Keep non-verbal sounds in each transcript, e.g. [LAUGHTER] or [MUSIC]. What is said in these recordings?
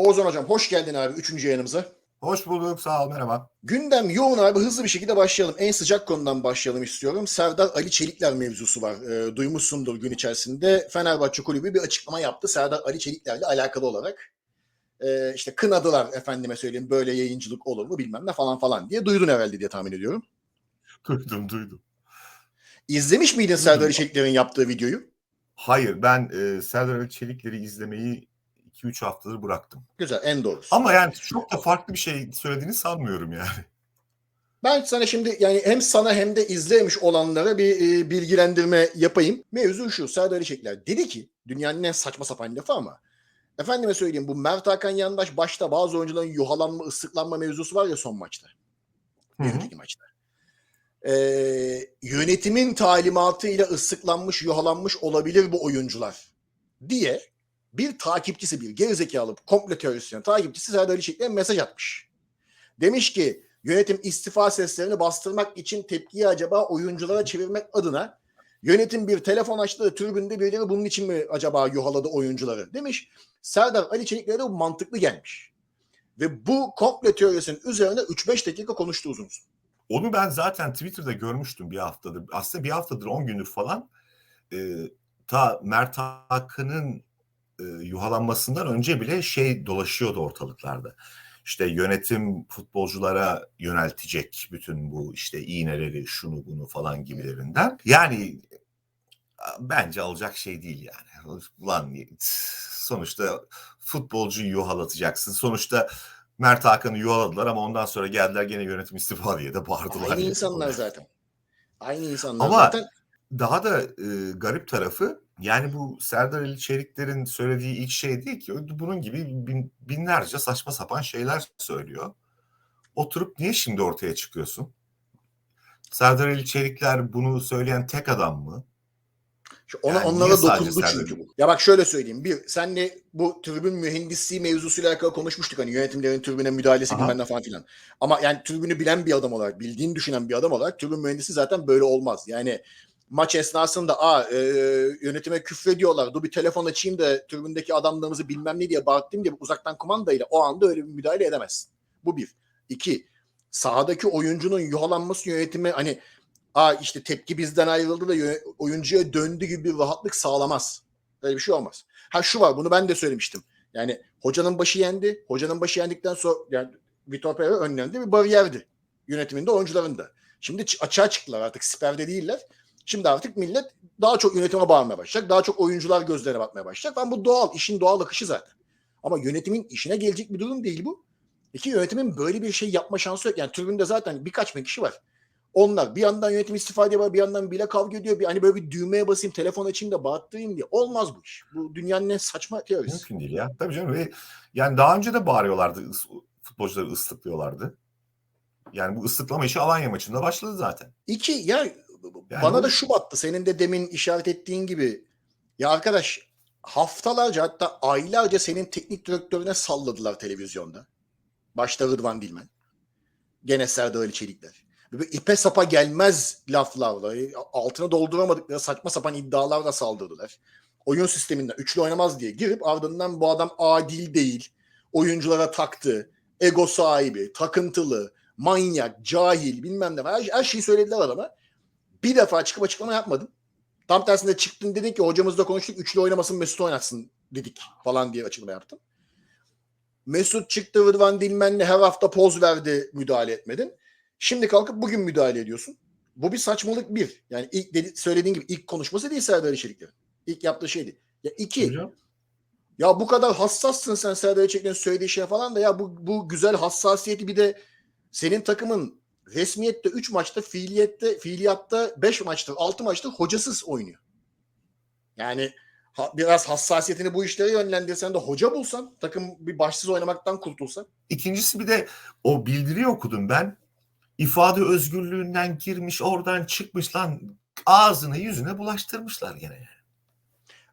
Oğuzhan Hocam hoş geldin abi 3. yayınımıza. Hoş bulduk. Sağ ol. Merhaba. Gündem yoğun abi hızlı bir şekilde başlayalım. En sıcak konudan başlayalım istiyorum. Serdar Ali Çelikler mevzusu var. E, duymuşsundur gün içerisinde. Fenerbahçe Kulübü bir açıklama yaptı Serdar Ali Çelikler'le alakalı olarak. E, işte kınadılar efendime söyleyeyim böyle yayıncılık olur mu bilmem ne falan falan diye. Duydun herhalde diye tahmin ediyorum. Duydum duydum. İzlemiş miydin Serdar Ali Çelikler'in yaptığı videoyu? Hayır ben e, Serdar Ali Çelikleri izlemeyi 2-3 haftadır bıraktım. Güzel en doğrusu. Ama yani çok da farklı bir şey söylediğini sanmıyorum yani. Ben sana şimdi yani hem sana hem de izlemiş olanlara bir e, bilgilendirme yapayım. Mevzu şu Serdar Ali Çelikler dedi ki dünyanın en saçma sapan lafı ama efendime söyleyeyim bu Mert Hakan Yandaş başta bazı oyuncuların yuhalanma ıslıklanma mevzusu var ya son maçta. Önceki maçta. Ee, yönetimin talimatıyla ıslıklanmış yuhalanmış olabilir bu oyuncular diye bir takipçisi bir gerizekalı komple teorisyen takipçisi Serdar Ali Çelikler'e mesaj atmış. Demiş ki yönetim istifa seslerini bastırmak için tepkiyi acaba oyunculara çevirmek adına yönetim bir telefon açtı da tribünde birileri bunun için mi acaba yuhaladı oyuncuları demiş. Serdar Ali Çelikler'e de bu mantıklı gelmiş. Ve bu komple teorisinin üzerine 3-5 dakika konuştu uzun uzun. Onu ben zaten Twitter'da görmüştüm bir haftadır. Aslında bir haftadır 10 gündür falan. E, ta Mert Hakan'ın e, yuhalanmasından önce bile şey dolaşıyordu ortalıklarda. İşte yönetim futbolculara yöneltecek bütün bu işte iğneleri şunu bunu falan gibilerinden. Yani bence alacak şey değil yani. Ulan sonuçta futbolcuyu yuhalatacaksın. Sonuçta Mert Hakan'ı yuhaladılar ama ondan sonra geldiler gene yönetim istifa diye de bağırdılar. Aynı insanlar zaten. Aynı insanlar Ama zaten. daha da e, garip tarafı yani bu Serdar Ali Çelikler'in söylediği ilk şey değil ki. Bunun gibi bin, binlerce saçma sapan şeyler söylüyor. Oturup niye şimdi ortaya çıkıyorsun? Serdar Ali Çelikler bunu söyleyen tek adam mı? Ona, Yani onlara dokundu çünkü bu. Ya bak şöyle söyleyeyim. Bir, senle bu tribün mühendisliği mevzusuyla alakalı konuşmuştuk. Hani yönetimlerin tribüne müdahalesi Aha. bilmem falan filan. Ama yani tribünü bilen bir adam olarak, bildiğini düşünen bir adam olarak tribün mühendisi zaten böyle olmaz. Yani maç esnasında a e, yönetime küfrediyorlar. Dur bir telefon açayım da tribündeki adamlarımızı bilmem ne diye bağırttım diye uzaktan kumandayla o anda öyle bir müdahale edemezsin. Bu bir. İki, sahadaki oyuncunun yuhalanması yönetimi hani Aa işte tepki bizden ayrıldı da oyuncuya döndü gibi bir rahatlık sağlamaz. Öyle bir şey olmaz. Ha şu var bunu ben de söylemiştim. Yani hocanın başı yendi. Hocanın başı yendikten sonra yani Vitor Pereira önlerinde bir bariyerdi. Yönetiminde oyuncuların da. Şimdi açığa çıktılar artık siperde değiller. Şimdi artık millet daha çok yönetime bağırmaya başlayacak. Daha çok oyuncular gözlerine bakmaya başlayacak. Ama bu doğal. işin doğal akışı zaten. Ama yönetimin işine gelecek bir durum değil bu. İki yönetimin böyle bir şey yapma şansı yok. Yani tribünde zaten birkaç bin kişi var. Onlar bir yandan yönetim istifa ediyor, bir yandan bile kavga ediyor. Bir, hani böyle bir düğmeye basayım, telefon açayım da bağırttırayım diye. Olmaz bu iş. Bu dünyanın en saçma teorisi. Mümkün değil ya. Tabii canım. Ve yani daha önce de bağırıyorlardı. Futbolcuları ıslıklıyorlardı. Yani bu ıslıklama işi Alanya maçında başladı zaten. İki, ya Yani bana bu- da şu battı. Senin de demin işaret ettiğin gibi. Ya arkadaş haftalarca hatta aylarca senin teknik direktörüne salladılar televizyonda. Başta Rıdvan Dilmen. Gene Serdar Ali Çelikler. Böyle ipe sapa gelmez laflarla, altına dolduramadıkları saçma sapan iddialarla saldırdılar. Oyun sisteminden üçlü oynamaz diye girip ardından bu adam adil değil, oyunculara taktı, ego sahibi, takıntılı, manyak, cahil bilmem ne. Her, her şeyi söylediler adama. Bir defa çıkıp açıklama yapmadın. Tam tersinde çıktın dedin ki hocamızla konuştuk üçlü oynamasın Mesut oynatsın dedik falan diye açıklama yaptın. Mesut çıktı Rıdvan Dilmen'le her hafta poz verdi müdahale etmedin. Şimdi kalkıp bugün müdahale ediyorsun. Bu bir saçmalık bir. Yani ilk dedi, söylediğin gibi ilk konuşması değil Serdar İçerikler'in. İlk yaptığı şeydi. Ya iki, Hocam. ya bu kadar hassassın sen Serdar İçerikler'in söylediği şey falan da ya bu, bu güzel hassasiyeti bir de senin takımın resmiyette 3 maçta, fiiliyette, fiiliyatta 5 maçtır, 6 maçtır hocasız oynuyor. Yani ha- biraz hassasiyetini bu işlere yönlendirsen de hoca bulsan, takım bir başsız oynamaktan kurtulsa. İkincisi bir de o bildiriyi okudum ben. İfade özgürlüğünden girmiş oradan çıkmış lan ağzını yüzüne bulaştırmışlar gene.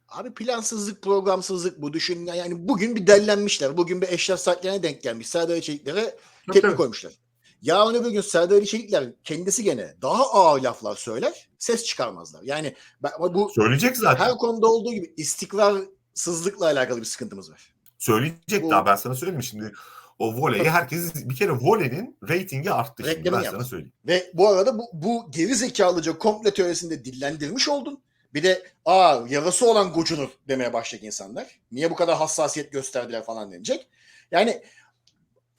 Abi plansızlık, programsızlık bu. Düşün yani bugün bir dellenmişler. Bugün bir eşref saatlerine denk gelmiş. Serdar Ali Çelikler'e tepki tabii. koymuşlar. Yarın öbür gün Serdar Ali Çelikler kendisi gene daha ağır laflar söyler. Ses çıkarmazlar. Yani ben, bu Söyleyecek zaten. her konuda olduğu gibi istikrarsızlıkla alakalı bir sıkıntımız var. Söyleyecek Bu- daha ben sana söyleyeyim şimdi. O voleyi herkes bir kere volenin reytingi arttı şimdi ben yaptı. sana söyleyeyim. Ve bu arada bu, bu geri zekalıca komple teorisinde dillendirmiş oldun. Bir de aa yarası olan gocunur demeye başlayacak insanlar. Niye bu kadar hassasiyet gösterdiler falan denecek. Yani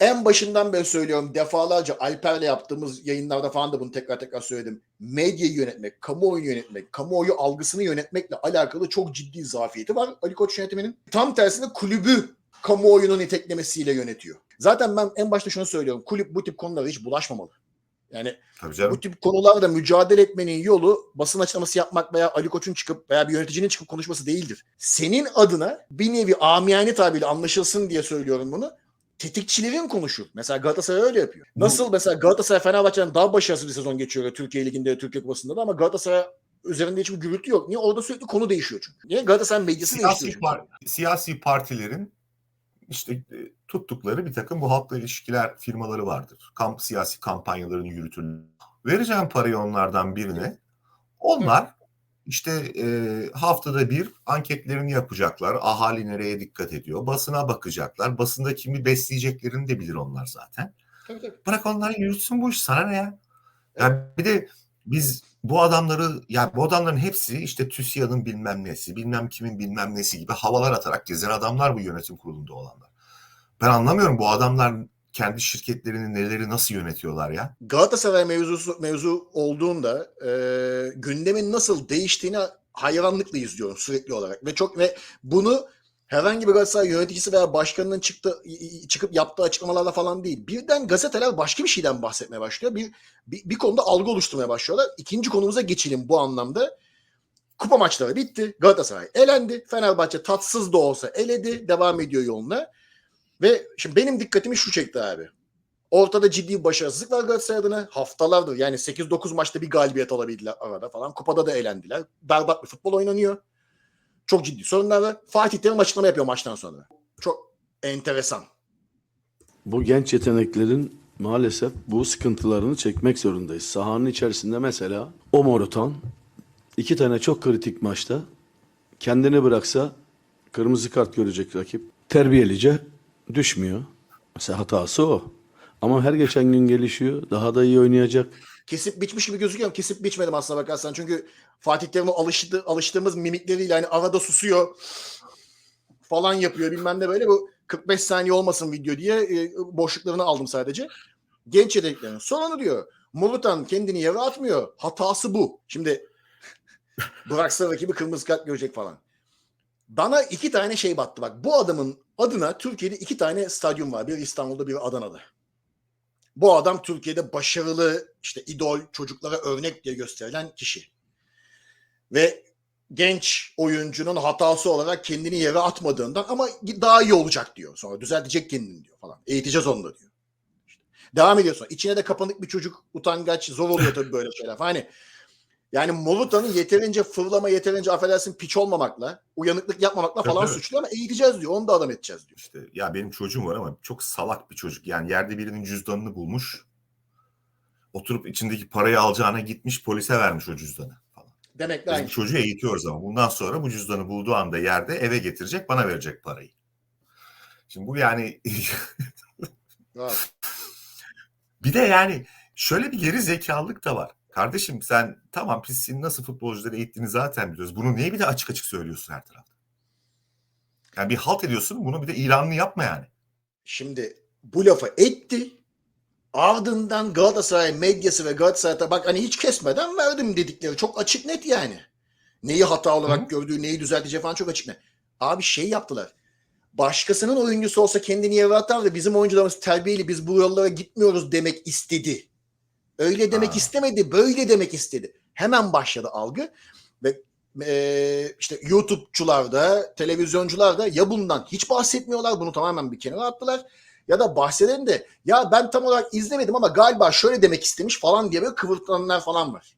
en başından beri söylüyorum defalarca Alper'le yaptığımız yayınlarda falan da bunu tekrar tekrar söyledim. Medyayı yönetmek, kamuoyunu yönetmek, kamuoyu algısını yönetmekle alakalı çok ciddi zafiyeti var Ali Koç yönetiminin. Tam tersine kulübü kamuoyunun iteklemesiyle yönetiyor. Zaten ben en başta şunu söylüyorum. Kulüp bu tip konulara hiç bulaşmamalı. Yani bu tip konularda mücadele etmenin yolu basın açıklaması yapmak veya Ali Koç'un çıkıp veya bir yöneticinin çıkıp konuşması değildir. Senin adına bir nevi amiyane tabirle anlaşılsın diye söylüyorum bunu. Tetikçilerin konuşur. Mesela Galatasaray öyle yapıyor. Nasıl mesela Galatasaray Fenerbahçe'den daha başarısız bir sezon geçiyor Türkiye Ligi'nde Türkiye Kupası'nda da ama Galatasaray üzerinde hiçbir gürültü yok. Niye? Orada sürekli konu değişiyor çünkü. Niye? Galatasaray medyası Siyasi, değişiyor. par- siyasi partilerin işte e, tuttukları bir takım bu halkla ilişkiler firmaları vardır. Kamp siyasi kampanyaların yürütülür. Vereceğim parayı onlardan birine. Onlar işte e, haftada bir anketlerini yapacaklar. Ahali nereye dikkat ediyor? Basına bakacaklar. Basında kimi besleyeceklerini de bilir onlar zaten. Tabii, tabii. Bırak onları yürütsün bu iş sana ne ya? Yani bir de biz bu adamları ya bu adamların hepsi işte TÜSİAD'ın bilmem nesi, bilmem kimin bilmem nesi gibi havalar atarak gezen adamlar bu yönetim kurulunda olanlar. Ben anlamıyorum bu adamlar kendi şirketlerini neleri nasıl yönetiyorlar ya? Galatasaray mevzusu mevzu olduğunda e, gündemin nasıl değiştiğini hayranlıkla izliyorum sürekli olarak ve çok ve bunu herhangi bir Galatasaray yöneticisi veya başkanının çıktı çıkıp yaptığı açıklamalarla falan değil. Birden gazeteler başka bir şeyden bahsetmeye başlıyor. Bir, bir, bir konuda algı oluşturmaya başlıyorlar. İkinci konumuza geçelim bu anlamda. Kupa maçları bitti. Galatasaray elendi. Fenerbahçe tatsız da olsa eledi. Devam ediyor yoluna. Ve şimdi benim dikkatimi şu çekti abi. Ortada ciddi başarısızlık var Galatasaray adına. Haftalardır yani 8-9 maçta bir galibiyet alabildiler arada falan. Kupada da eğlendiler. Berbat bir futbol oynanıyor. Çok ciddi sorunlar var. Fatih Terim açıklama yapıyor maçtan sonra. Çok enteresan. Bu genç yeteneklerin maalesef bu sıkıntılarını çekmek zorundayız. Sahanın içerisinde mesela o Morutan iki tane çok kritik maçta kendini bıraksa kırmızı kart görecek rakip. Terbiyelice düşmüyor. Mesela hatası o. Ama her geçen gün gelişiyor. Daha da iyi oynayacak. Kesip biçmiş gibi gözüküyor ama kesip biçmedim aslına bakarsan. Çünkü Fatih Terim'in alıştı, alıştığımız mimikleriyle hani arada susuyor falan yapıyor bilmem ne böyle. Bu 45 saniye olmasın video diye e, boşluklarını aldım sadece. Genç yeteneklerin. Sonra diyor Molutan kendini yere atmıyor. Hatası bu. Şimdi [LAUGHS] bıraksa rakibi kırmızı kart görecek falan. Bana iki tane şey battı bak. Bu adamın adına Türkiye'de iki tane stadyum var. Bir İstanbul'da bir Adana'da. Bu adam Türkiye'de başarılı işte idol çocuklara örnek diye gösterilen kişi. Ve genç oyuncunun hatası olarak kendini yere atmadığından ama daha iyi olacak diyor. Sonra düzeltecek kendini diyor falan. Eğiteceğiz onu da diyor. İşte devam ediyorsun. İçine de kapanık bir çocuk utangaç zor oluyor tabii böyle şeyler. Hani yani Moluta'nın yeterince fırlama yeterince affedersin piç olmamakla uyanıklık yapmamakla falan tabii. suçlu ama eğiteceğiz diyor. Onu da adam edeceğiz diyor. İşte ya benim çocuğum var ama çok salak bir çocuk. Yani yerde birinin cüzdanını bulmuş. Oturup içindeki parayı alacağına gitmiş polise vermiş o cüzdanı falan. Demek de Biz aynı şey. çocuğu eğitiyoruz ama bundan sonra bu cüzdanı bulduğu anda yerde eve getirecek bana verecek parayı. Şimdi bu yani [LAUGHS] bir de yani şöyle bir geri zekalılık da var. Kardeşim sen tamam biz senin nasıl futbolcuları eğittiğini zaten biliyoruz. Bunu niye bir de açık açık söylüyorsun her tarafta? Yani bir halt ediyorsun bunu bir de ilanını yapma yani. Şimdi bu lafı etti. Ardından Galatasaray medyası ve Galatasaray'da bak hani hiç kesmeden verdim dedikleri çok açık net yani. Neyi hata olarak Hı. gördüğü, neyi düzelteceği falan çok açık net. Abi şey yaptılar. Başkasının oyuncusu olsa kendini yere atar da bizim oyuncularımız terbiyeli biz bu yollara gitmiyoruz demek istedi. Öyle demek Ha. istemedi, böyle demek istedi. Hemen başladı algı ve e, işte YouTube'cular da, televizyoncular da ya bundan hiç bahsetmiyorlar, bunu tamamen bir kenara attılar. Ya da bahsedelim de ya ben tam olarak izlemedim ama galiba şöyle demek istemiş falan diye böyle kıvırtılanlar falan var.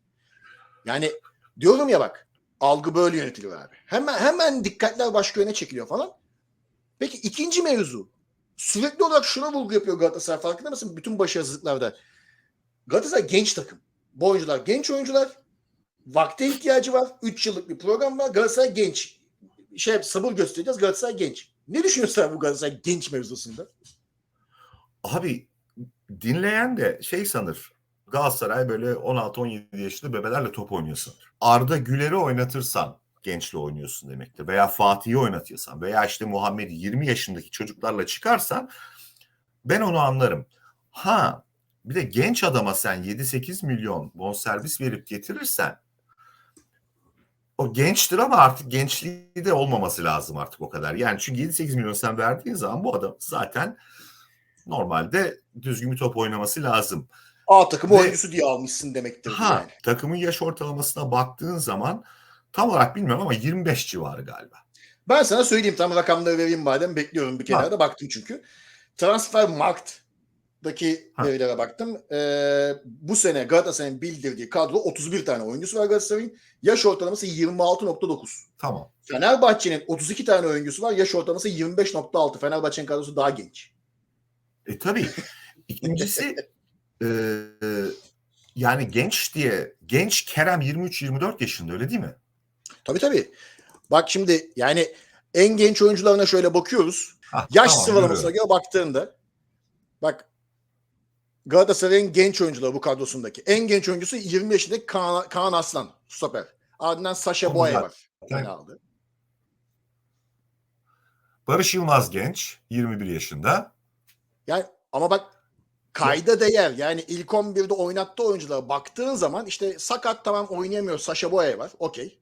Yani diyorum ya bak algı böyle yönetiliyor abi. Hemen hemen dikkatler başka yöne çekiliyor falan. Peki ikinci mevzu. Sürekli olarak şuna vurgu yapıyor Galatasaray farkında mısın? Bütün başarısızlıklarda. Galatasaray genç takım. Bu oyuncular genç oyuncular. Vakte ihtiyacı var. 3 yıllık bir program var. Galatasaray genç. Şey sabır göstereceğiz. Galatasaray genç. Ne düşünüyorsun bu Galatasaray genç mevzusunda? Abi dinleyen de şey sanır. Galatasaray böyle 16-17 yaşında bebelerle top oynuyor sanır. Arda Güler'i oynatırsan gençle oynuyorsun demektir. Veya Fatih'i oynatıyorsan veya işte Muhammed'i 20 yaşındaki çocuklarla çıkarsan ben onu anlarım. Ha bir de genç adama sen 7-8 milyon bonservis verip getirirsen o gençtir ama artık gençliği de olmaması lazım artık o kadar. Yani çünkü 7-8 milyon sen verdiğin zaman bu adam zaten normalde düzgün bir top oynaması lazım. A takımı Ve- oyuncusu diye almışsın demektir. Ha, Yani. takımın yaş ortalamasına baktığın zaman tam olarak bilmiyorum ama 25 civarı galiba. Ben sana söyleyeyim tam rakamları vereyim madem bekliyorum bir kenarda baktım çünkü. Transfer Markt'daki Ha. verilere baktım. Ee, bu sene Galatasaray'ın bildirdiği kadro 31 tane oyuncusu var Galatasaray'ın. Yaş ortalaması 26.9. Tamam. Fenerbahçe'nin 32 tane oyuncusu var. Yaş ortalaması 25.6. Fenerbahçe'nin kadrosu daha genç. E tabii. İkincisi [LAUGHS] e, e, yani genç diye genç Kerem 23-24 yaşında öyle değil mi? Tabii tabii. Bak şimdi yani en genç oyuncularına şöyle bakıyoruz. Hah, Yaş tamam, sıralamasına göre baktığında bak Galatasaray'ın genç oyuncuları bu kadrosundaki. En genç oyuncusu 20 yaşındaki Kaan, Kaan Aslan. Stoper. Ardından Sasha zaten- var. Aldı. Barış Yılmaz genç 21 yaşında. Yani ama bak kayda değer. Yani ilk 11'de oynattığı oyunculara baktığın zaman işte sakat tamam oynayamıyor. Sasha Boye var. Okey.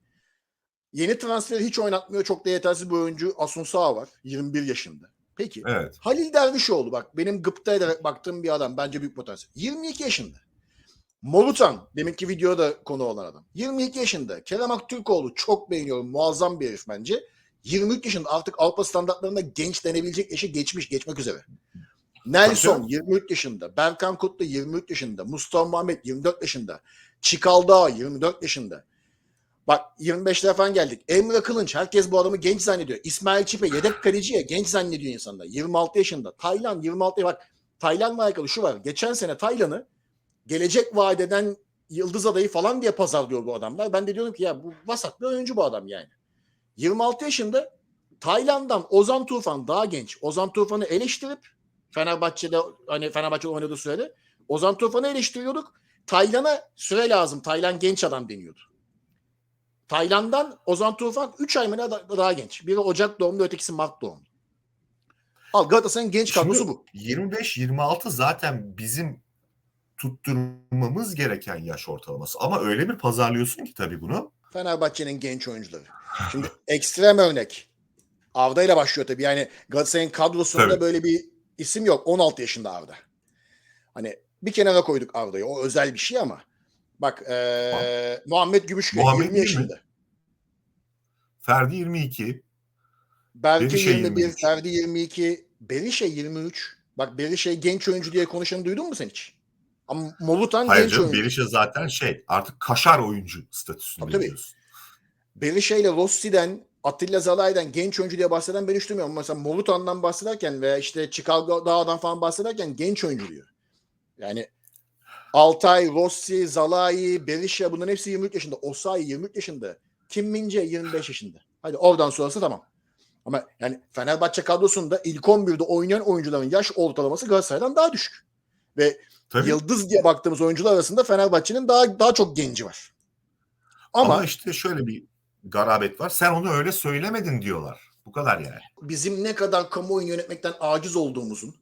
Yeni transferi hiç oynatmıyor. Çok da yetersiz bir oyuncu Asunsa var. 21 yaşında. Peki. Evet. Halil Dervişoğlu bak benim gıpta ederek baktığım bir adam. Bence büyük potansiyel. 22 yaşında. Morutan deminki videoda konu olan adam. 22 yaşında. Kerem Aktürkoğlu çok beğeniyorum. Muazzam bir herif bence. 23 yaşında artık Avrupa standartlarında genç denebilecek yaşı geçmiş, geçmek üzere. Nelson Tabii. 23 yaşında. Berkan Kutlu 23 yaşında. Mustafa Muhammed 24 yaşında. Çikaldağ 24 yaşında. Bak 25'lere falan geldik. Emre Kılınç herkes bu adamı genç zannediyor. İsmail Çipe yedek kaleciye genç zannediyor insanlar. 26 yaşında. Taylan 26 bak Taylan'la alakalı şu var. Geçen sene Taylan'ı gelecek vadeden yıldız adayı falan diye pazarlıyor bu adamlar. Ben de diyorum ki ya bu vasat bir oyuncu bu adam yani. 26 yaşında Tayland'dan Ozan Tufan daha genç. Ozan Tufan'ı eleştirip Fenerbahçe'de hani Fenerbahçe oynadığı sürede Ozan Tufan'ı eleştiriyorduk. Taylan'a süre lazım. Taylan genç adam deniyordu. Tayland'dan Ozan Tufan 3 ay mı daha genç. Biri Ocak doğumlu ötekisi Mart doğumlu. Al Galatasaray'ın genç kadrosu bu. 25-26 zaten bizim tutturmamız gereken yaş ortalaması. Ama öyle bir pazarlıyorsun ki tabii bunu. Fenerbahçe'nin genç oyuncuları. Şimdi [LAUGHS] ekstrem örnek. Arda ile başlıyor tabii. Yani Galatasaray'ın kadrosunda Tabii. böyle bir isim yok. 16 yaşında Arda. Hani bir kenara koyduk Arda'yı. O özel bir şey ama. Bak eee Muhammed Gümüşköy Muhammed 20 değil mi? yaşında. Ferdi 22. Berke Berişe 21, 23. Ferdi 22, Berişe 23. Bak Berişe genç oyuncu diye konuşanı duydun mu sen hiç? Ama Molutan Hayır genç canım oyuncu. Berisha zaten şey artık kaşar oyuncu statüsünde Tabii, tabii. biliyorsun. Berisha ile Rossi'den, Atilla Zalay'dan genç oyuncu diye bahseden ben hiç duymuyorum. Mesela Molutan'dan bahsederken veya işte Chicago Dağ'dan falan bahsederken genç oyuncu diyor. Yani Altay, Rossi, Zalai, Berisha bunların hepsi 23 yaşında. Osayi 23 yaşında. Kim Mince 25 yaşında. Hadi oradan sonrası tamam. Ama yani Fenerbahçe kadrosunda ilk 11'de oynayan oyuncuların yaş ortalaması Galatasaray'dan daha düşük. Ve Tabii. yıldız diye baktığımız oyuncular arasında Fenerbahçe'nin daha daha çok genci var. Ama, Ama, işte şöyle bir garabet var. Sen onu öyle söylemedin diyorlar. Bu kadar yani. bizim ne kadar kamuoyunu yönetmekten aciz olduğumuzun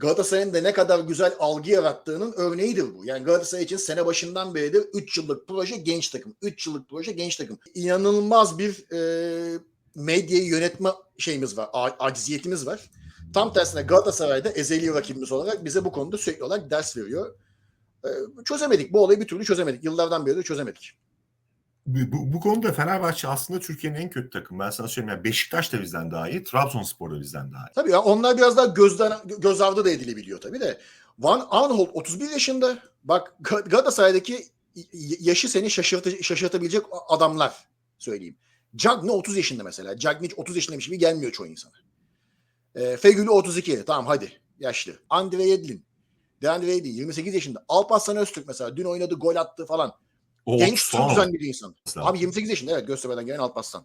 Galatasaray'ın da ne kadar güzel algı yarattığının örneğidir bu. Yani Galatasaray için sene başından beridir 3 yıllık proje genç takım. 3 yıllık proje genç takım. İnanılmaz bir e, medyayı yönetme şeyimiz var. Aciziyetimiz var. Tam tersine Galatasaray'da ezeli rakibimiz olarak bize bu konuda sürekli olarak ders veriyor. E, çözemedik. Bu olayı bir türlü çözemedik. Yıllardan beri de çözemedik. Bu, bu, konuda Fenerbahçe aslında Türkiye'nin en kötü takımı. Ben sana söyleyeyim. Yani Beşiktaş da bizden daha iyi. Trabzonspor da bizden daha iyi. Tabii ya onlar biraz daha gözden göz ardı da edilebiliyor tabii de. Van Aanholt 31 yaşında. Bak Ga- Galatasaray'daki yaşı seni şaşırt şaşırtabilecek adamlar söyleyeyim. Cagney 30 yaşında mesela. Cagney 30 yaşındaymış gibi gelmiyor çoğu insana. E, Fegülü 32. Tamam hadi. Yaşlı. Andre Yedlin. Deandre Yedlin 28 yaşında. Alparslan Öztürk mesela dün oynadı gol attı falan. O Genç son tutan bir insan. Abi 28 yaşında evet Göztepe'den gelen Alparslan.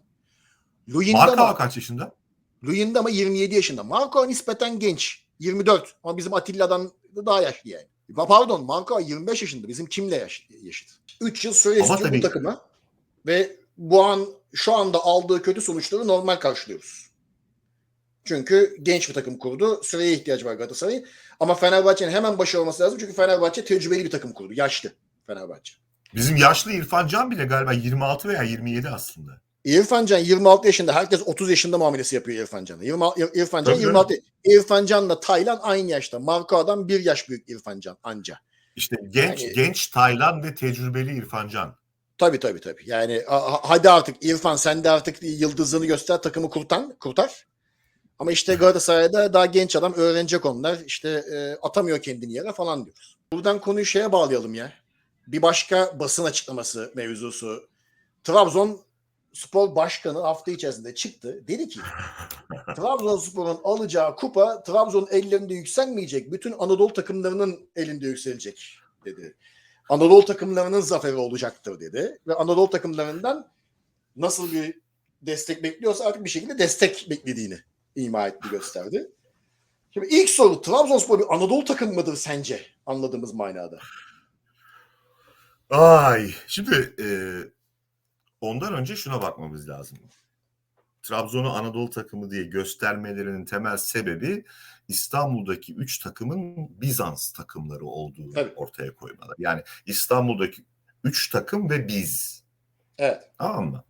Marka Luyendama kaç yaşında? Luyendama ama 27 yaşında. Marco nispeten genç. 24 ama bizim Atilla'dan daha yaşlı yani. Pardon Marco 25 yaşında. Bizim kimle yaş, yaşıt? 3 yıl süre Ama istiyor bu tabii- takıma. Ve bu an şu anda aldığı kötü sonuçları normal karşılıyoruz. Çünkü genç bir takım kurdu. Süreye ihtiyaç var Galatasaray'ın. Ama Fenerbahçe'nin hemen başı olması lazım. Çünkü Fenerbahçe tecrübeli bir takım kurdu. Yaşlı Fenerbahçe. Bizim yaşlı İrfan Can bile galiba 26 veya 27 aslında. İrfan Can 26 yaşında. Herkes 30 yaşında muamelesi yapıyor İrfan Can'a. İrfan Can Tabii 26. İrfan Can'la Taylan aynı yaşta. Marco'dan bir yaş büyük İrfan Can anca. İşte genç Yani- genç Taylan ve tecrübeli İrfan Can. Tabii tabii tabii. Yani hadi artık İrfan sen de artık yıldızını göster takımı kurtan, kurtar. Ama işte Galatasaray'da daha genç adam öğrenecek onlar. İşte e, atamıyor kendini yere falan diyoruz. Buradan konuyu şeye bağlayalım ya. Bir başka basın açıklaması mevzusu. Trabzon Spor Başkanı hafta içerisinde çıktı. Dedi ki [LAUGHS] Trabzonspor'un alacağı kupa Trabzon ellerinde yükselmeyecek. Bütün Anadolu takımlarının elinde yükselecek dedi. Anadolu takımlarının zaferi olacaktır dedi. Ve Anadolu takımlarından nasıl bir destek bekliyorsa artık bir şekilde destek beklediğini ima etti gösterdi. Şimdi ilk soru Trabzonspor bir Anadolu takım mıdır sence anladığımız manada? Ay şimdi e, ondan önce şuna bakmamız lazım. Trabzon'u Anadolu takımı diye göstermelerinin temel sebebi İstanbul'daki 3 takımın Bizans takımları olduğunu Tabii. ortaya koymaları. Yani İstanbul'daki 3 takım ve biz. Evet. Tamam mı?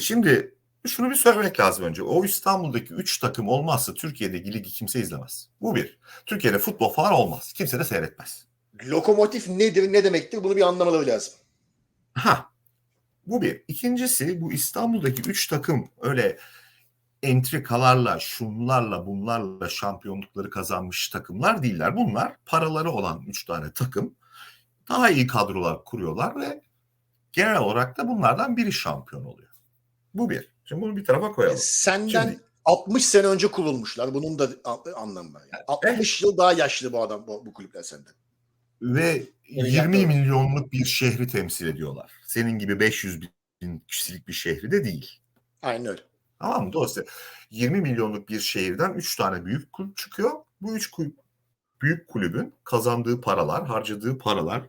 Şimdi şunu bir söylemek lazım önce. O İstanbul'daki 3 takım olmazsa Türkiye'deki ligi kimse izlemez. Bu bir. Türkiye'de futbol falan olmaz. Kimse de seyretmez. Lokomotif nedir ne demektir bunu bir anlamaları lazım. Ha. Bu bir. İkincisi bu İstanbul'daki 3 takım öyle entrikalarla, şunlarla, bunlarla şampiyonlukları kazanmış takımlar değiller. Bunlar paraları olan 3 tane takım. Daha iyi kadrolar kuruyorlar ve genel olarak da bunlardan biri şampiyon oluyor. Bu bir. Şimdi bunu bir tarafa koyalım. Senden Şimdi- 60 sene önce kurulmuşlar. Bunun da anlamı var. Yani 60 yıl daha yaşlı bu adam bu, bu kulüpler senden. Ve Yani 20 yaklaşık- milyonluk bir şehri temsil ediyorlar. Senin gibi 500 bin kişilik bir şehri de değil. Aynen öyle. Tamam mı? Dolayısıyla 20 milyonluk bir şehirden 3 tane büyük kulüp çıkıyor. Bu 3 kulüp, büyük kulübün kazandığı paralar, harcadığı paralar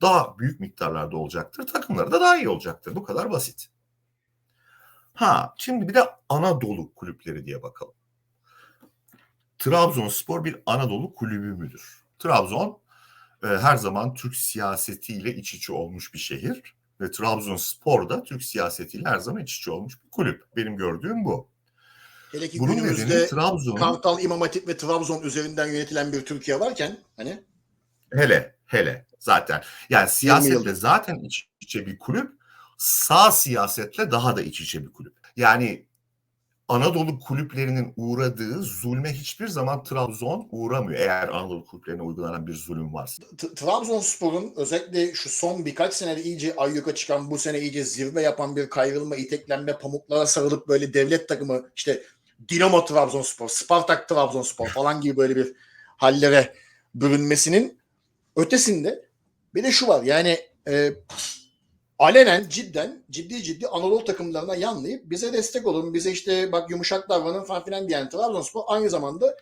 daha büyük miktarlarda olacaktır. Takımları da daha iyi olacaktır. Bu kadar basit. Ha, şimdi bir de Anadolu kulüpleri diye bakalım. Trabzonspor bir Anadolu kulübü müdür? Trabzon e, her zaman Türk siyasetiyle iç içe olmuş bir şehir ve Trabzonspor da Türk siyasetiyle her zaman iç içe olmuş bir kulüp. Benim gördüğüm bu. Hele ki Bunun günümüzde Trabzon'un Kartal, İmam Hatip ve Trabzon üzerinden yönetilen bir Türkiye varken hani hele hele zaten yani siyasetle zaten iç içe bir kulüp sağ siyasetle daha da iç içe bir kulüp. Yani Anadolu kulüplerinin uğradığı zulme hiçbir zaman Trabzon uğramıyor. Eğer Anadolu kulüplerine uygulanan bir zulüm varsa. Trabzonspor'un özellikle şu son birkaç senede iyice ayyuka çıkan bu sene iyice zirve yapan bir kayrılma, iteklenme, pamuklara sarılıp böyle devlet takımı işte Dinamo Trabzonspor, Spartak Trabzonspor falan gibi böyle bir hallere bürünmesinin ötesinde bir de şu var yani e, alenen cidden ciddi ciddi Anadolu takımlarına yanlayıp bize destek olun, bize işte bak yumuşak davranın falan filan diyen Trabzonspor aynı zamanda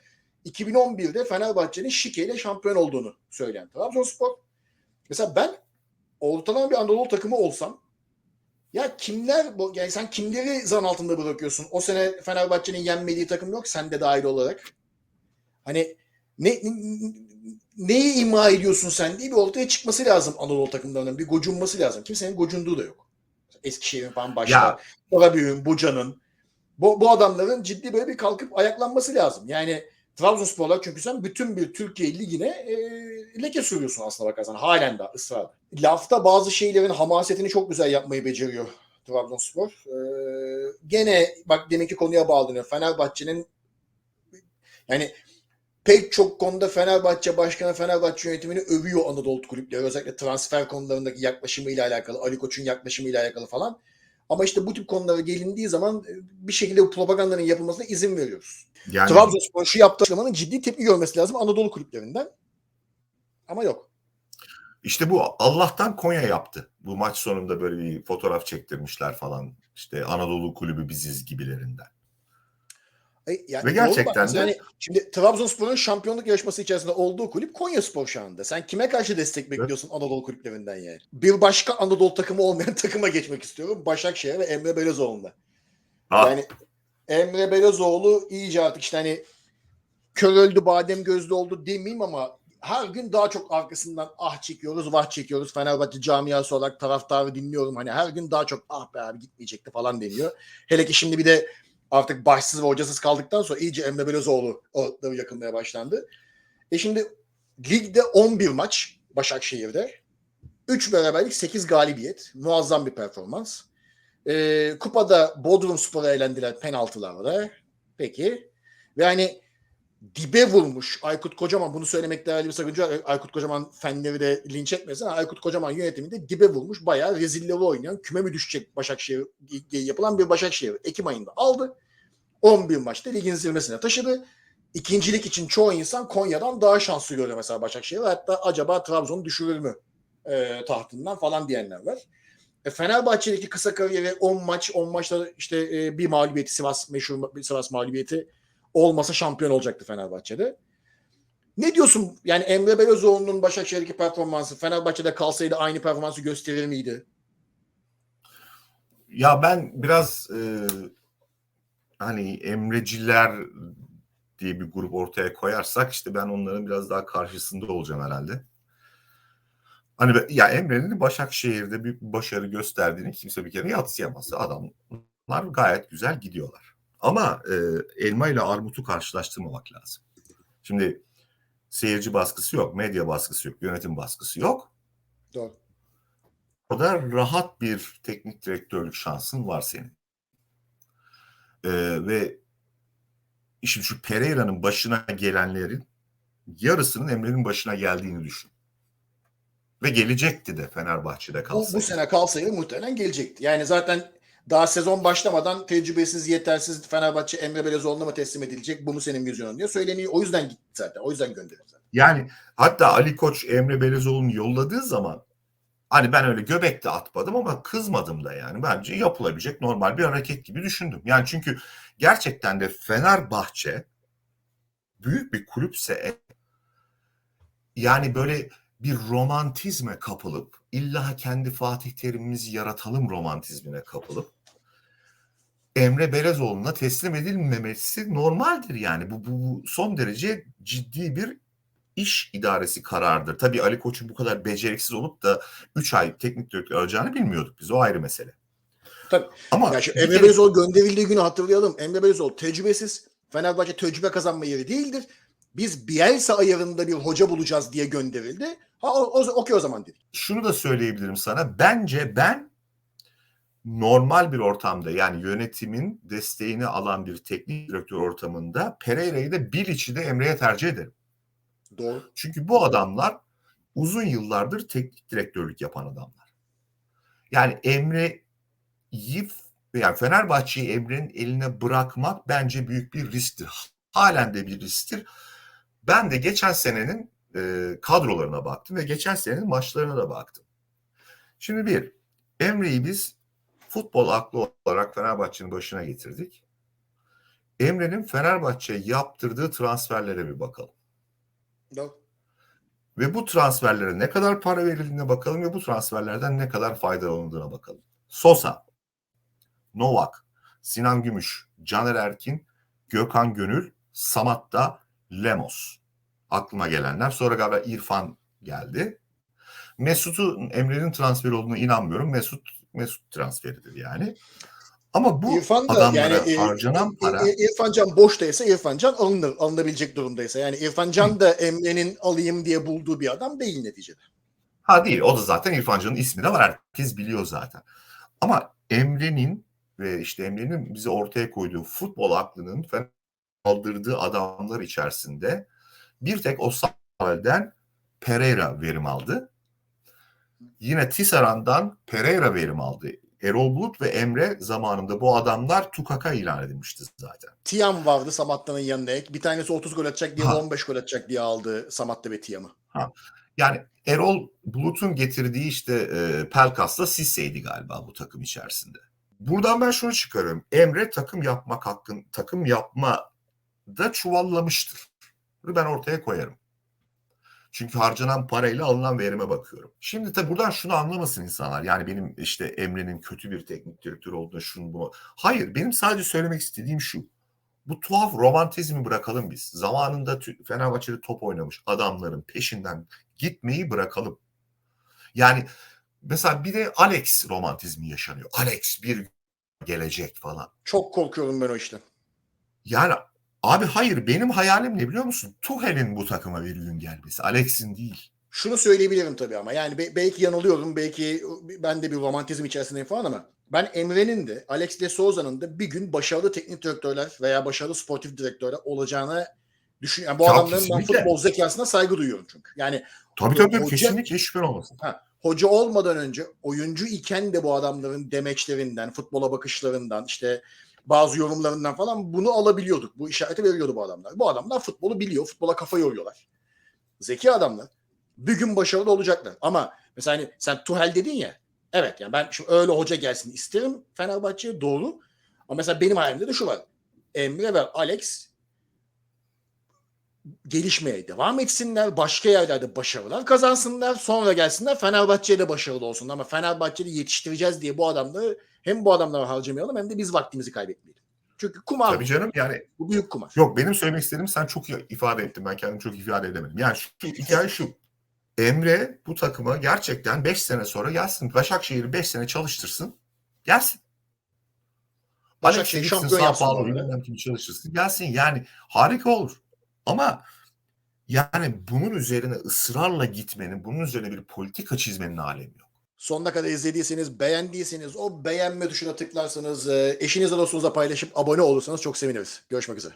2011'de Fenerbahçe'nin şikeyle şampiyon olduğunu söyleyen Trabzonspor. Mesela ben ortalama bir Anadolu takımı olsam ya kimler bu yani sen kimleri zan altında bırakıyorsun? O sene Fenerbahçe'nin yenmediği takım yok sen de dahil olarak. Hani ne, ne- neyi ima ediyorsun sen diye bir ortaya çıkması lazım Anadolu takımlarının. Bir gocunması lazım. Kimsenin gocunduğu da yok. Eskişehir'in falan başta. Ya. Karabük'ün, Buca'nın. Bu, bu adamların ciddi böyle bir kalkıp ayaklanması lazım. Yani Trabzonsporlar çünkü sen bütün bir Türkiye ligine e, leke sürüyorsun aslına bakarsan. Halen daha ısrarla. Lafta bazı şeylerin hamasetini çok güzel yapmayı beceriyor Trabzonspor. E, gene bak deminki konuya bağlanıyor. Fenerbahçe'nin yani pek çok konuda Fenerbahçe Başkanı Fenerbahçe yönetimini övüyor Anadolu kulüpleri. Özellikle transfer konularındaki yaklaşımıyla alakalı, Ali Koç'un yaklaşımıyla alakalı falan. Ama işte bu tip konulara gelindiği zaman e, bir şekilde bu propagandanın yapılmasına izin veriyoruz. Yani Trabzonspor şu yaptığı açıklamanın ciddi tepki görmesi lazım Anadolu kulüplerinden. Ama yok. işte bu Allah'tan Konya yaptı. Bu maç sonunda böyle bir fotoğraf çektirmişler falan. İşte Anadolu kulübü biziz gibilerinden. Yani Ve gerçekten de- yani şimdi Trabzonspor'un şampiyonluk yarışması içerisinde olduğu kulüp Konyaspor şu anda. Sen kime karşı destek bekliyorsun Anadolu kulüplerinden yani? Bir başka Anadolu takımı olmayan [LAUGHS] takıma geçmek istiyorum. Başakşehir ve Emre Belezoğlu'nda. Ha, Yani Emre Belezoğlu iyice artık işte hani kör öldü badem gözlü oldu demeyeyim ama her gün daha çok arkasından ah çekiyoruz vah çekiyoruz. Fenerbahçe camiası olarak taraftarı dinliyorum. Hani her gün daha çok ah be abi gitmeyecekti falan deniyor. Hele ki şimdi bir de artık başsız ve hocasız kaldıktan sonra iyice Emre Belezoğlu ortalığı yakılmaya başlandı. E şimdi ligde 11 maç Başakşehir'de. 3 beraberlik 8 galibiyet. Muazzam bir performans. Ee, kupada Bodrum Spor'a elendiler penaltılarla. Peki. Ve hani dibe vurmuş Aykut Kocaman bunu söylemekte herhalde bir sakınca. Aykut Kocaman fenleri de linç etmesin Aykut Kocaman yönetiminde dibe vurmuş bayağı rezilleri oynayan küme mi düşecek Başakşehir yapılan bir Başakşehir Ekim ayında aldı. 11 maçta ligin zirvesine taşıdı. İkincilik için çoğu insan Konya'dan daha şanslı görüyor mesela Başakşehir. Hatta acaba Trabzon düşürür mü e, tahtından falan diyenler var. E, Fenerbahçe'deki kısa kariyeri 10 maç, 10 maçta işte e, bir mağlubiyeti Sivas meşhur Sivas mağlubiyeti olmasa şampiyon olacaktı Fenerbahçe'de. Ne diyorsun? Yani Emre Belözoğlu'nun Başakşehir'deki performansı Fenerbahçe'de kalsaydı aynı performansı gösterir miydi? ya ben biraz e, hani Emreciler diye bir grup ortaya koyarsak işte ben onların biraz daha karşısında olacağım herhalde. Hani ya Emre'nin Başakşehir'de bir başarı gösterdiğini kimse bir kere yatsıyamaz. Adamlar gayet güzel gidiyorlar. Ama e, elma ile armutu karşılaştırmamak lazım. Şimdi seyirci baskısı yok, medya baskısı yok, yönetim baskısı yok. Doğru. O da rahat bir teknik direktörlük şansın var senin. Ee, ve şimdi şu Pereira'nın başına gelenlerin yarısının Emre'nin başına geldiğini düşün. Ve gelecekti de Fenerbahçe'de Bu, kalsaydı. bu sene kalsaydı muhtemelen gelecekti. Yani zaten daha sezon başlamadan tecrübesiz, yetersiz Fenerbahçe Emre Belözoğlu'na mı teslim edilecek? Bu mu senin vizyonun diye söyleniyor. O yüzden gitti zaten. O yüzden gönderildi zaten. Yani hatta Ali Koç Emre Belezoğlu'nu yolladığı zaman hani ben öyle göbekte atmadım ama kızmadım da yani. Bence yapılabilecek normal bir hareket gibi düşündüm. Yani çünkü gerçekten de Fenerbahçe büyük bir kulüpse e, yani böyle bir romantizme kapılıp illa kendi Fatih Terim'imizi yaratalım romantizmine kapılıp Emre Belezoğlu'na teslim edilmemesi normaldir yani. Bu, bu, bu son derece ciddi bir iş idaresi kararıdır. Tabii Ali Koç'un bu kadar beceriksiz olup da 3 ay teknik direktör alacağını bilmiyorduk biz. O ayrı mesele. Tabii. Ama Ya şu Emre kere- Belözoğlu gönderildiği günü hatırlayalım. Emre Belözoğlu tecrübesiz. Fenerbahçe tecrübe kazanma yeri değildir. Biz Bielsa ayarında bir hoca bulacağız diye gönderildi. Ha o, o, okey o zaman dedik. şunu da söyleyebilirim sana. Bence ben normal bir ortamda yani yönetimin desteğini alan bir teknik direktör ortamında Pereira'yı da Bilic'i de Emre'ye tercih ederim. Doğru. Çünkü bu adamlar uzun yıllardır teknik direktörlük yapan adamlar. Yani Emre'yi yani Fenerbahçe'yi Emre'nin eline bırakmak bence büyük bir risktir. Halen de bir risktir. Ben de geçen senenin e, kadrolarına baktım ve geçen senenin maçlarına da baktım. Şimdi bir, Emre'yi biz futbol aklı olarak Fenerbahçe'nin başına getirdik. Emre'nin Fenerbahçe yaptırdığı transferlere bir bakalım. Doğru. Ve bu transferlere ne kadar para verildiğine bakalım ve bu transferlerden ne kadar faydalanıldığına bakalım. Sosa, Novak, Sinan Gümüş, Caner Erkin, Gökhan Gönül, Samatta, Lemos. Aklıma gelenler. Sonra galiba İrfan geldi. Mesut'u Emre'nin transferi olduğuna inanmıyorum. Mesut Mesut transferidir yani. Ama bu İrfan da adamlara yani e, harcanan e, para e, İrfan Can boştaysa İrfan Can alınır, alınabilecek durumdaysa. Yani İrfan Can da Emre'nin alayım diye bulduğu bir adam değil neticede. Ha değil. O da zaten İrfan Can'ın ismi de var. Herkes biliyor zaten. Ama Emre'nin ve işte Emre'nin bize ortaya koyduğu futbol aklının kaldırdığı adamlar içerisinde bir tek o Samuel'den Pereira verim aldı. Yine Tisserand'dan Pereira verim aldı. Erol Bulut ve Emre zamanında bu adamlar Tukaka ilan edilmişti zaten. Tiam vardı Samatta'nın yanına ek. Bir tanesi 30 gol atacak diye Ha. 15 gol atacak diye aldı Samatta ve Tiam'ı. Yani Erol Bulut'un getirdiği işte e, Pelkas'la Sisse'ydi galiba bu takım içerisinde. Buradan ben şunu çıkarıyorum. Emre takım yapmak hakkın, takım yapma da çuvallamıştır. Bunu ben ortaya koyarım. Çünkü harcanan parayla alınan verime bakıyorum. Şimdi tabii buradan şunu anlamasın insanlar. Yani benim işte Emre'nin kötü bir teknik direktör olduğunu şunu bunu. Hayır benim sadece söylemek istediğim şu. Bu tuhaf romantizmi bırakalım biz. Zamanında Fenerbahçe'de top oynamış adamların peşinden gitmeyi bırakalım. Yani mesela bir de Alex romantizmi yaşanıyor. Alex bir gelecek falan. Çok korkuyorum ben o işten. Yani abi hayır benim hayalim ne biliyor musun? Tuchel'in bu takıma bir gün gelmesi. Alex'in değil. Şunu söyleyebilirim tabii ama yani be- belki yanılıyorum, belki ben de bir romantizm içerisindeyim falan ama ben Emre'nin de Alex de Souza'nın da bir gün başarılı teknik direktörler veya başarılı sportif direktörler olacağını düşünüyorum. Yani bu Ya adamların ben kesinlikle. futbol zekasına saygı duyuyorum çünkü. Yani Tabii tabii Hoca- kesinlikle şüphen olmasın. hoca olmadan önce oyuncu iken de bu adamların demeçlerinden, futbola bakışlarından, işte bazı yorumlarından falan bunu alabiliyorduk. Bu işareti veriyordu bu adamlar. Bu adamlar futbolu biliyor, futbola kafa yoruyorlar. Zeki adamlar. Bir gün başarılı olacaklar. Ama mesela hani sen Tuhel dedin ya. Evet yani ben şimdi öyle hoca gelsin isterim Fenerbahçe'ye doğru. Ama mesela benim hayalimde de şu var. Emre ve Alex gelişmeye devam etsinler. Başka yerlerde başarılar kazansınlar. Sonra gelsinler Fenerbahçe'ye de başarılı olsunlar. Ama Fenerbahçe'de yetiştireceğiz diye bu adamları hem bu adamları harcamayalım hem de biz vaktimizi kaybetmeyelim. Çünkü kumar Tabii canım yani bu büyük kumar. yok benim söylemek istediğim sen çok iyi ifade ettin. Ben kendimi çok ifade edemedim. Yani şu hikaye şu. Emre bu takıma gerçekten 5 sene sonra gelsin. Başakşehir'i 5 sene çalıştırsın. Gelsin. Başakşehir Alex'i gitsin şampiyon yapsın bilmem kimi çalıştırsın. Gelsin yani harika olur. Ama yani bunun üzerine ısrarla gitmenin, bunun üzerine bir politika çizmenin alemi yok. Sonuna kadar izlediyseniz, beğendiyseniz o beğenme tuşuna tıklarsanız, e, eşinizle dostunuzla paylaşıp abone olursanız çok seviniriz. Görüşmek üzere.